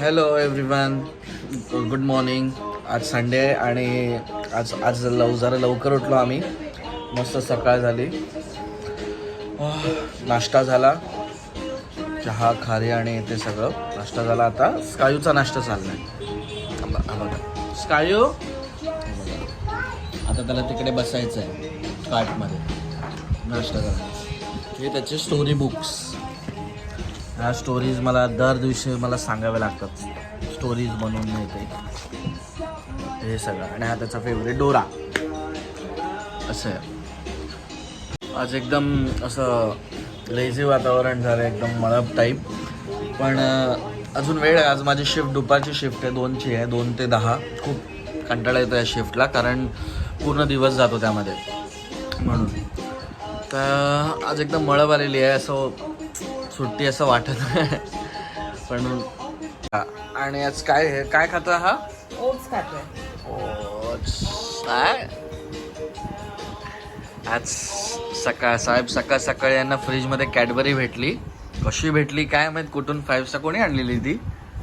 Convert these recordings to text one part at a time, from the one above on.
Hello everyone good morning आज Sunday आहे आणि आज आज लव जरा लवकर उठलो आम्ही. मस्त सकाळ झाली. नाश्ता झाला. चहा खारी आणि ते सगळं. नाश्ता झाला आता. स्कायूचा नाश्ता चाललाय. आहे स्कायू? आता त्याला तिकडे बसायचं आहे कार्टमध्ये नाश्ता झाला हे त्याचे स्टोरी बुक्स ह्या स्टोरीज मला दर दिवशी मला सांगाव्या लागतात. स्टोरीज बनवून मिळते. हे सगळं. आणि हा त्याचा फेवरेट डोरा. असं. आहे आज एकदम असं लेझी वातावरण झालं एकदम मळप टाईप पण अजून वेळ आहे. आज माझी शिफ्ट दुपारची शिफ्ट आहे. दोनची आहे. दोन ते दहा. खूप कंटाळा येतो या शिफ्टला कारण पूर्ण दिवस जातो त्यामध्ये. म्हणून. तर आज एकदम मळब आलेली आहे. असं सुट्टी असं वाटत पण हा, आणि आज काय आहे काय खाता हा? ओट्स खातोय ओट्स. काय? आज सकाळ साहेब सकाळ सकाळी यांना फ्रीजमध्ये कॅडबरी भेटली. कशी भेटली काय माहीत कुठून फाईव्ह स्टार कोणी आणलेली ती?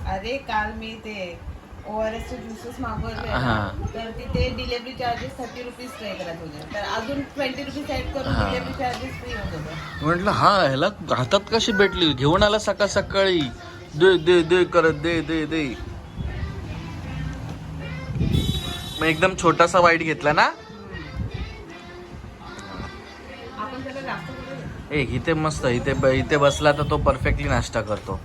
अरे काल मी ते ओ आर एस चे ज्युसेस मागवले. हा. तर तिथे delivery charges thirty rupees pay करत होते. तर अजून ट्वेंटी रुपीज ऍड करून. डिलिव्हरी चार्जेस फ्री होत होते. म्हटलं हा ह्याला हातात कशी भेटली? घेऊन आला सकाळ सकाळी. दे दे दे करत दे दे दे. मग एकदम छोटासा वाईट घेतला ना? ए इथे मस्त इथे इथे बसला तर तो परफेक्टली नाश्ता करतो.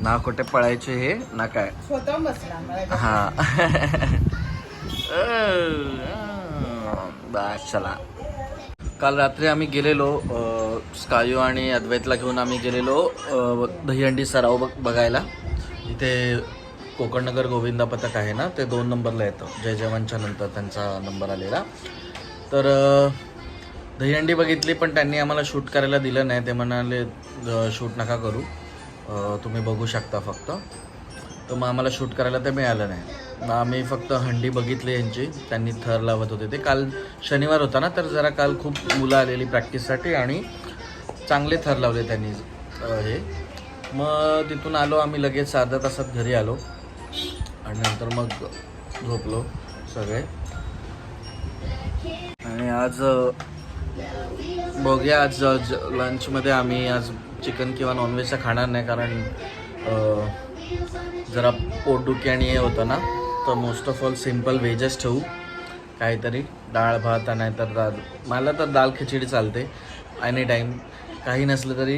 ना कुठे पळायचे हे ना काय. स्वतः बसला हा. बस चला. काल रात्री आम्ही गेलेलो स्कायू आणि अद्वैतला घेऊन आम्ही गेलेलो दहीहंडी सराव बघ बघायला. इथे कोकणनगर गोविंदा पथक आहे ना ते दोन नंबरला येतं. जय जवानच्या नंतर त्यांचा नंबर आलेला. तर दहीहंडी बघितली पण त्यांनी आम्हाला शूट करायला दिलं नाही. ते म्हणाले शूट नका करू. तुम्ही बघू शकता फक्त. तर मग आम्हाला शूट करायला ते मिळालं नाही. मग आम्ही फक्त हंडी बघितली यांची त्यांनी थर लावत होते. ते काल शनिवार होता ना तर जरा काल खूप मुलं आलेली प्रॅक्टिससाठी आणि चांगले थर लावले त्यांनी हे. मग तिथून आलो आम्ही लगेच साध्या तासात घरी आलो. आणि नंतर मग झोपलो सगळे. आणि आज बघूया आज ज- लंचमध्ये आम्ही आज चिकन किंवा नॉनव्हेजचं खाणार नाही कारण जरा पोटदुखी आणि हे होतं ना तर मोस्ट ऑफ ऑल सिंपल व्हेजच ठेवू. काहीतरी डाळ भात नाहीतर दाल. मला तर दाल खिचडी चालते एनी टाईम काही नसलं तरी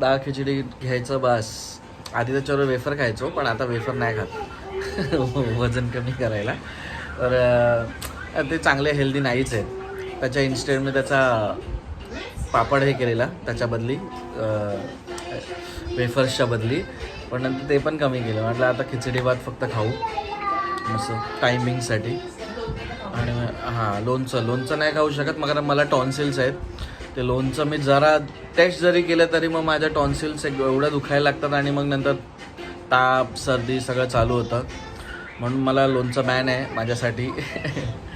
डाळ खिचडी घ्यायचं बस. आधी त्याच्यावर वेफर खायचो पण आता वेफर नाही खात. वजन कमी करायला. तर ते चांगले हेल्दी नाहीच आहेत. त्याच्या इन्स्टेंट मी त्याचा पापड हे केलेला त्याच्या बदली वेफर्सच्या बदली. पण नंतर ते पण कमी केलं. म्हटलं आता खिचडी भात फक्त खाऊ. असं टायमिंगसाठी आणि मग- हां लोणचं. लोणचं नाही खाऊ शकत मग मला टॉन्सिल्स आहेत. ते लोणचं मी जरा टेस्ट जरी केलं तरी मग माझ्या टॉन्सिल्स एवढं दुखायला लागतात आणि मग नंतर ताप सर्दी सगळं चालू होतं. म्हणून मला लोणचं बॅन आहे माझ्यासाठी.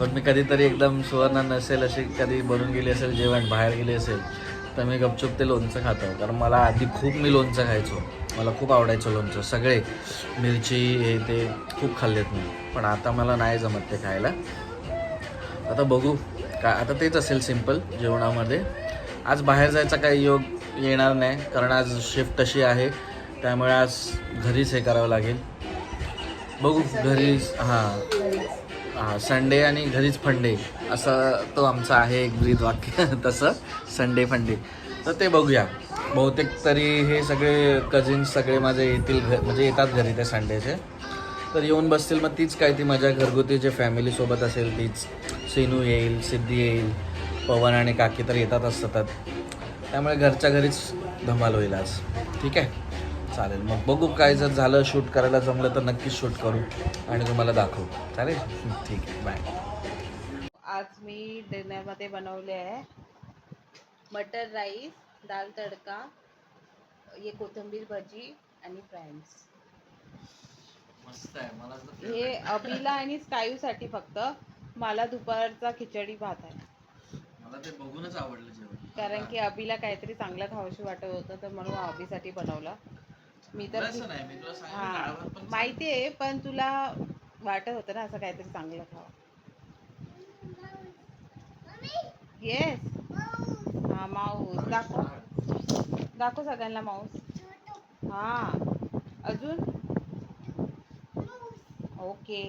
पण मी कधीतरी एकदम सुवर्ण नसेल अशी कधी बनून गेली असेल जेवण बाहेर गेली असेल तर मी गपचूप ते लोणचं खातो. कारण मला आधी खूप मी लोणचं खायचो. मला खूप आवडायचं लोणचं. सगळे मिरची हे ते खूप खाल्लेत मी. पण आता मला नाही जमत ते खायला. आता बघू. का आता तेच असेल सिंपल जेवणामध्ये. आज बाहेर जायचा काही योग येणार नाही. कारण आज शिफ्ट अशी आहे. त्यामुळे आज घरीच हे करावं लागेल. बघू घरीच हां. संडे आणि घरीच फंडे असं तो आमचा आहे एक ब्रीद वाक्य. तसं संडे फंडे तर ते बघूया. बहुतेक तरी हे सगळे कझिन्स सगळे माझे येतील घ म्हणजे येतात घरी ते संडेचे तर येऊन बसतील मग तीच काय ती माझ्या घरगुती जे फॅमिलीसोबत असेल तीच. सिनू येईल सिद्धी येईल पवन आणि काकी तर येतात असतात त्यामुळे घरच्या घरीच धमाल होईल आज. ठीक आहे? चालेल. मग बघू काय जर झालं शूट करायला जमलं तर नक्कीच शूट करू आणि तुम्हाला दाखवू. चालेल? ठीक आहे. बाय. आज मी डिनरमध्ये बनवले आहे. मटर राईस दाल तडका ये कोथिंबीर भजी आणि फ्राईज मस्त आहे. मला हे अभिला आणि स्कायूसाठी फक्त. मला दुपारचा खिचडी भात आहे. मला ते बघूनच आवडलं जेवण. कारण की अभिला काहीतरी चांगलं खावंशी वाटत होतं तर म्हणून अभिसाठी बनवलं. मी तर तसं नाही मी तुला सांगितलं हा. माहिती आहे पण तुला वाटत होतं ना असं काहीतरी चांगलं खावं. येस हा माऊस. दाखव. दाखव सगळ्यांना माऊस. हा. अजून? ओके